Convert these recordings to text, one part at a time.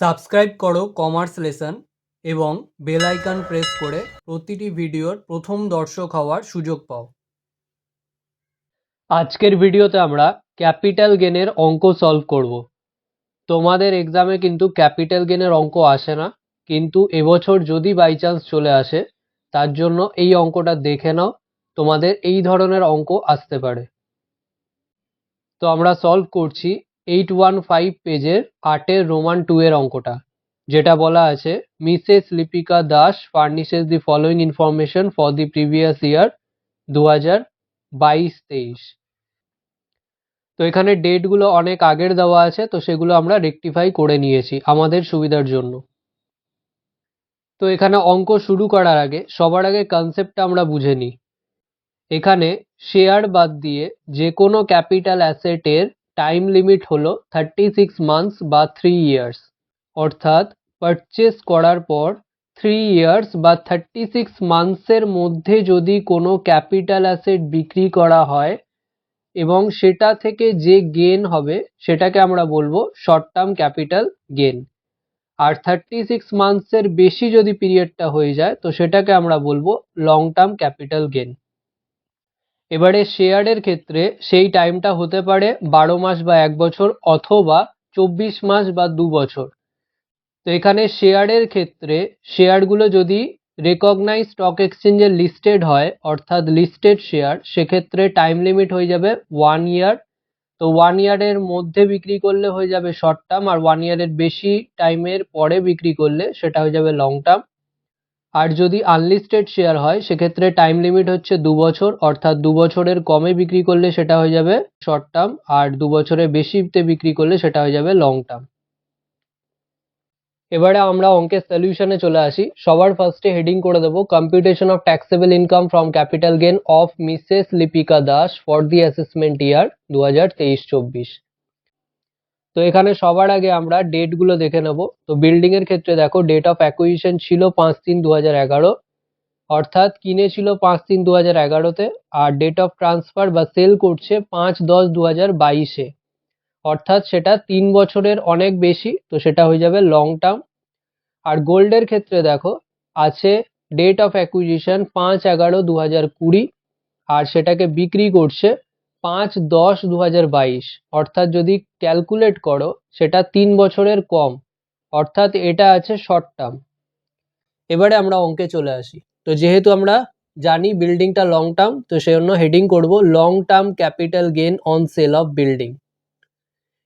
Subscribe করো commerce lesson এবং bell icon press করে প্রতিটি ভিডিওর প্রথম দর্শক হওয়ার সুযোগ পাও। আজকের ভিডিওতে আমরা ক্যাপিটাল গেনের অঙ্ক সলভ করব। তোমাদের এক্সামে কিন্তু ক্যাপিটাল গেনের অঙ্ক আসে না, কিন্তু এবছর যদি বাই চান্স চলে আসে, তার জন্য এই অঙ্কটা দেখে নাও, তোমাদের এই ধরনের অঙ্ক আসতে পারে। তো আমরা সলভ করছি এইট ওয়ান ফাইভ পেজের আটের রোমান টু এর অঙ্কটা, যেটা বলা আছে Mrs Lipika Das furnishes the following information for the previous year দু হাজার বাইশ তেইশ তো এখানে ডেটগুলো অনেক আগের দেওয়া আছে, তো সেগুলো আমরা রেকটিফাই করে নিয়েছি আমাদের সুবিধার জন্য। তো এখানে অঙ্ক শুরু করার আগে, সবার আগে কনসেপ্টটা আমরা বুঝে নিই। এখানে শেয়ার বাদ দিয়ে যে কোনো ক্যাপিটাল অ্যাসেটের টাইম লিমিট হল থার্টি সিক্স মান্থস বা থ্রি ইয়ার্স অর্থাৎ পারচেস করার পর থ্রি ইয়ার্স বা থার্টি সিক্স মান্থসের মধ্যে যদি কোনো ক্যাপিটাল অ্যাসেট বিক্রি করা হয় এবং সেটা থেকে যে গেন হবে সেটাকে আমরা বলব শর্ট টার্ম ক্যাপিটাল গেন আর থার্টি সিক্স মান্থসের বেশি যদি পিরিয়ডটা হয়ে যায় তো সেটাকে আমরা বলব লং টার্ম ক্যাপিটাল গেন এবারে শেয়ারের ক্ষেত্রে সেই টাইমটা হতে পারে বারো মাস বা এক বছর অথবা চব্বিশ মাস বা দু বছর। তো এখানে শেয়ারের ক্ষেত্রে শেয়ারগুলো যদি রেকগনাইজ স্টক এক্সচেঞ্জে লিস্টেড হয়, অর্থাৎ লিস্টেড শেয়ার সেক্ষেত্রে টাইম লিমিট হয়ে যাবে ওয়ান ইয়ার তো ওয়ান ইয়ারের মধ্যে বিক্রি করলে হয়ে যাবে শর্ট টার্ম আর ওয়ান ইয়ারের বেশি টাইমের পরে বিক্রি করলে সেটা হয়ে যাবে লং টার্ম আর যদি আনলিস্টেড শেয়ার হয়, সেক্ষেত্রে টাইম লিমিট হচ্ছে দু বছর, অর্থাৎ দু বছরের কমে বিক্রি করলে সেটা হয়ে যাবে শর্ট টার্ম আর দু বছরের বেশিতে বিক্রি করলে সেটা হয়ে যাবে লং টার্ম এবারে আমরা অঙ্কের সলিউশনে চলে আসি। সবার ফার্স্টে হেডিং করে দেবো computation of taxable income from capital gain of Mrs Lipika Das for the assessment year দু হাজার তেইশ চব্বিশ। তো এখানে সবার আগে আমরা ডেটগুলো দেখে নেব। তো বিল্ডিং এর ক্ষেত্রে দেখো ডেট অফ অ্যাকুইজিশন ছিল পাঁচ তিন দু হাজার এগারো। অর্থাৎ কিনেছিল পাঁচ তিন দু হাজার এগারোতে। আর ডেট অফ ট্রান্সফার বা সেল করছে পাঁচ দশ দু হাজার বাইশে। অর্থাৎ সেটা তিন বছরের অনেক বেশি, তো সেটা হয়ে যাবে লং টার্ম আর গোল্ডের ক্ষেত্রে দেখো, আছে ডেট অফ অ্যাকুইজিশন পাঁচ এগারো দু হাজার কুড়ি। আর সেটাকে বিক্রি করছে পাঁচ দশ দু বাইশ। অর্থাৎ যদি ক্যালকুলেট করো, সেটা তিন বছরের কম। অর্থাৎ এটা আছে শর্ট টার্ম এবারে আমরা অঙ্কে চলে আসি। তো যেহেতু আমরা জানি বিল্ডিংটা লং টার্ম তো সেই জন্য হেডিং করব long term capital gain on sale of building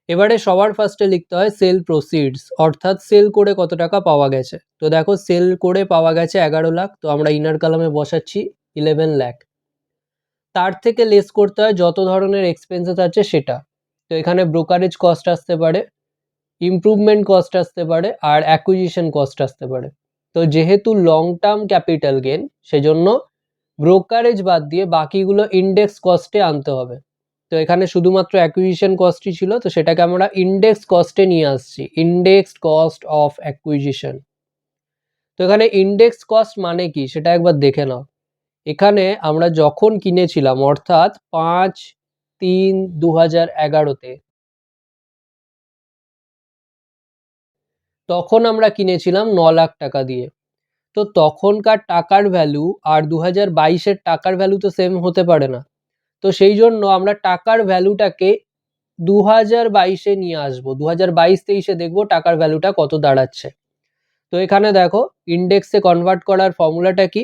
এবারে সবার ফার্স্টে লিখতে হয় সেল প্রসিডস অর্থাৎ সেল করে কত টাকা পাওয়া গেছে। তো দেখো সেল করে পাওয়া গেছে এগারো লাখ। তো আমরা ইনার কালামে বসাচ্ছি ইলেভেন লাখ। তার থেকে লেস করতে হয় যত ধরনের এক্সপেন্সেস আছে সেটা। তো এখানে ব্রোকারেজ কস্ট আসতে পারে ইমপ্রুভমেন্ট কস্ট আসতে পারে, আর অ্যাকুইজিশন কস্ট আসতে পারে। তো যেহেতু লং টার্ম ক্যাপিটাল গেন সেজন্য ব্রোকারেজ বাদ দিয়ে বাকিগুলো ইন্ডেক্স কস্টে আনতে হবে। তো এখানে শুধুমাত্র অ্যাকুইজিশন কস্টই ছিল, তো সেটাকে আমরা ইন্ডেক্স কস্টে নিয়ে আসছি ইন্ডেক্স কস্ট অফ অ্যাকুইজিশন তো এখানে ইন্ডেক্স কস্ট মানে কি? সেটা একবার দেখে নাও। এখানে আমরা যখন কিনেছিলাম, অর্থাৎ পাঁচ তিন দু হাজার এগারোতে, তখন আমরা কিনেছিলাম ন লাখ টাকা দিয়ে। তো তখনকার টাকার ভ্যালু আর দু হাজার বাইশের টাকার ভ্যালু তো সেম হতে পারে না। তো সেই জন্য আমরা টাকার ভ্যালুটাকে দু হাজার বাইশে নিয়ে আসব। দু হাজার বাইশ তেইশে দেখব টাকার ভ্যালুটা কত দাঁড়াচ্ছে। তো এখানে দেখো ইন্ডেক্সে কনভার্ট করার ফর্মুলাটা কি?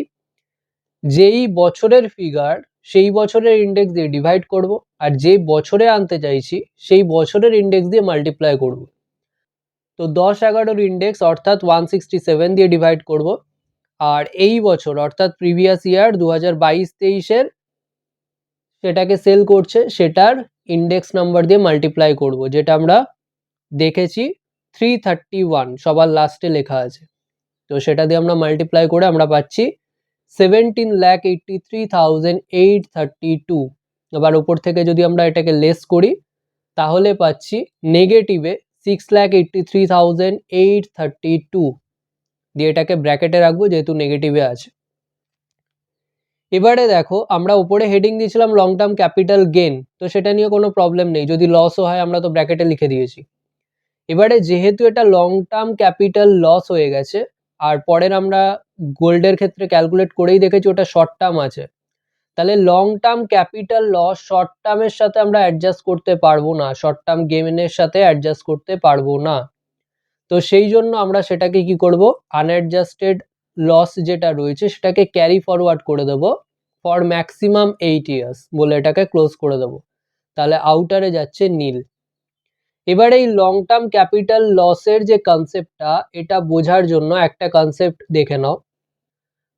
যেই বছরের ফিগার সেই বছরের ইন্ডেক্স দিয়ে ডিভাইড করব, আর যে বছরে আনতে চাইছি, সেই বছরের ইন্ডেক্স দিয়ে মাল্টিপ্লাই করব। তো দশ এগারোর ইন্ডেক্স অর্থাৎ ওয়ান সিক্সটি সেভেন দিয়ে ডিভাইড করব, আর এই বছর, অর্থাৎ প্রিভিয়াস ইয়ার দু হাজার বাইশ তেইশের, সেটাকে সেল করছে, সেটার ইন্ডেক্স নাম্বার দিয়ে মাল্টিপ্লাই করব, যেটা আমরা দেখেছি থ্রি থার্টি ওয়ান সবার লাস্টে লেখা আছে। তো সেটা দিয়ে আমরা মাল্টিপ্লাই করে আমরা পাচ্ছি seventeen lakh eighty three thousand eight thirty two এবার উপর থেকে যদি আমরা এটাকে লেস করি, তাহলে পাচ্ছি নেগেটিভে six lakh eighty three thousand eight thirty two দিয়ে এটাকে ব্র্যাকেটে রাখব, যেহেতু নেগেটিভে আছে। এবারে দেখো, আমরা উপরে হেডিং দিয়েছিলাম লং টার্ম ক্যাপিটাল গেন তো সেটা নিয়ে কোনো প্রবলেম নেই। যদি লসও হয়, আমরা তো ব্র্যাকেটে লিখে দিয়েছি। এবারে যেহেতু এটা লং টার্ম ক্যাপিটাল লস হয়ে গেছে আর পরের আমরা গোল্ডের ক্ষেত্রে ক্যালকুলেট করেই দেখেছি ওটা শর্ট টার্ম আছে। তাহলে long term capital loss short টার্মের সাথে আমরা অ্যাডজাস্ট করতে পারব না শর্ট টার্ম গেমেনের সাথে অ্যাডজাস্ট করতে পারব না। তো সেই জন্য আমরা সেটাকে কি করব? আনঅ্যাডজাস্টেড লস যেটা রয়েছে সেটাকে ক্যারি ফরওয়ার্ড করে দেব ফর ম্যাক্সিমাম এইট ইয়ার্স বলে এটাকে ক্লোজ করে দেব। তাহলে আউটারে যাচ্ছে নীল। এবার এই লং টার্ম ক্যাপিটাল লসের যে কনসেপ্টটা এটা বোঝার জন্য একটা কনসেপ্ট দেখে নাও।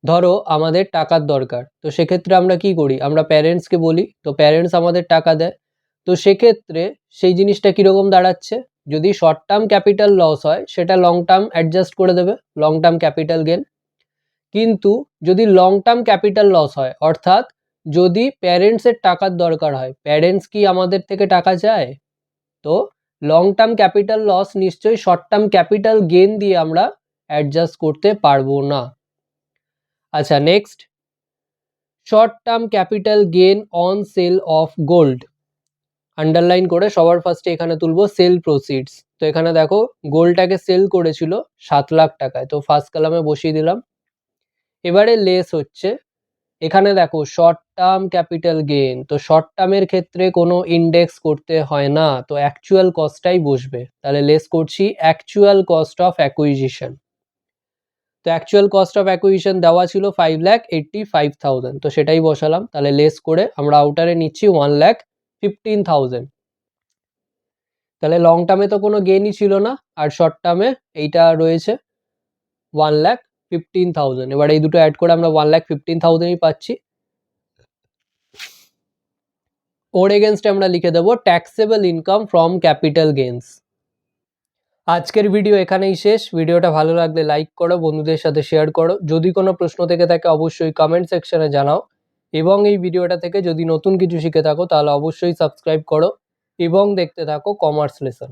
ধরো আমাদের টাকার দরকার, তো সেক্ষেত্রে আমরা কি করি? আমরা প্যারেন্টসকে বলি, তো প্যারেন্টস আমাদের টাকা দেয়। তো সেক্ষেত্রে সেই জিনিসটা কীরকম দাঁড়াচ্ছে? যদি শর্ট টার্ম ক্যাপিটাল লস হয়, সেটা লং টার্ম অ্যাডজাস্ট করে দেবে লং টার্ম ক্যাপিটাল গেন কিন্তু যদি লং টার্ম ক্যাপিটাল লস হয়, অর্থাৎ যদি প্যারেন্টসের টাকার দরকার হয় প্যারেন্টস কি আমাদের থেকে টাকা চায়? তো লং টার্ম ক্যাপিটাল লস নিশ্চয়ই শর্ট টার্ম ক্যাপিটাল গেন দিয়ে আমরা অ্যাডজাস্ট করতে পারব না। আচ্ছা next short term capital gain on sale of gold underline করে সবার ফার্স্টে এখানে তুলবো সেল প্রসিডস তো এখানে দেখো গোল্ডটাকে সেল করেছিল সাত লাখ টাকায়। তো ফার্স্ট কালামে বসিয়ে দিলাম। এবারে লেস হচ্ছে। এখানে দেখো শর্ট টার্ম ক্যাপিটাল গেন তো শর্ট টার্মের ক্ষেত্রে কোনো ইন্ডেক্স করতে হয় না, তো অ্যাকচুয়াল কস্টটাই বসবে। তাহলে লেস করছি অ্যাকচুয়াল কস্ট অফ অ্যাকুইজিশন তো অ্যাকচুয়াল কস্ট অফ অ্যাকুইজিশন দেওয়া ছিল five lakh eighty five thousand তো সেটাই বসালাম। তাহলে লেস করে আমরা আউটারে নিচ্ছি ওয়ান ল্যাক ফিফটিন থাউজেন্ড তাহলে লং টার্মে তো কোনো গেনই ছিল না, আর শর্ট টার্মে এইটা রয়েছে ওয়ান ল্যাক ফিফটিন থাউজেন্ড এবার এই দুটো অ্যাড করে আমরা ওয়ান ল্যাক ফিফটিন থাউজেন্ডই পাচ্ছি। ওর এগেনস্টে আমরা লিখে দেবো taxable income from capital gains আজকের ভিডিও এখানেই শেষ। ভিডিওটা ভালো লাগলে লাইক করো, বন্ধুদের সাথে শেয়ার করো। যদি কোনো প্রশ্ন থেকে থাকে, অবশ্যই কমেন্ট সেকশনে জানাও। এবং এই ভিডিওটা থেকে যদি নতুন কিছু শিখে থাকো, তাহলে অবশ্যই সাবস্ক্রাইব করো। এবং দেখতে থাকো কমার্স লেসন